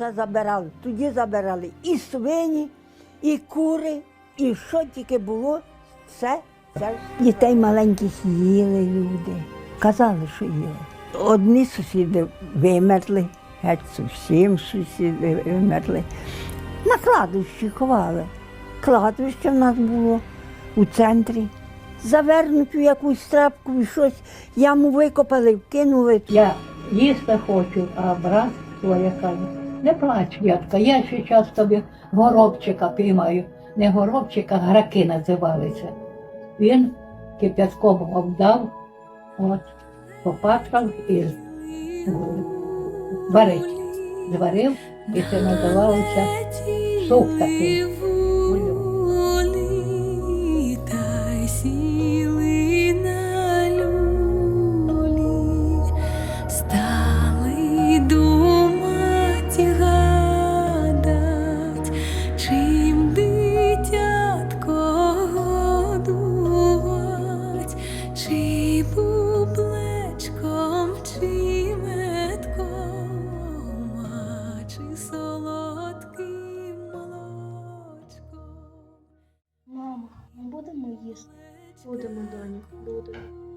все забирали. Тоді забирали і свині, і кури, і що тільки було, все. все. Дітей маленьких їли люди. Казали, що їли. Одні сусіди вимерли, геть зовсім сусіди вимерли. На кладовищі ховали. Кладовище в нас було у центрі. Завернуть у якусь трапку і щось, яму викопали, вкинули. Я їсти хочу, а брат своє каже, не плач, дядька, я ще час тобі горобчика піймаю. Не горобчика, а граки називалися. Він кип'ятком обдав, от, попатрав і е, варить. Зварив, і це називалося суп такий. Будемо їсти? Будемо, доню, будемо.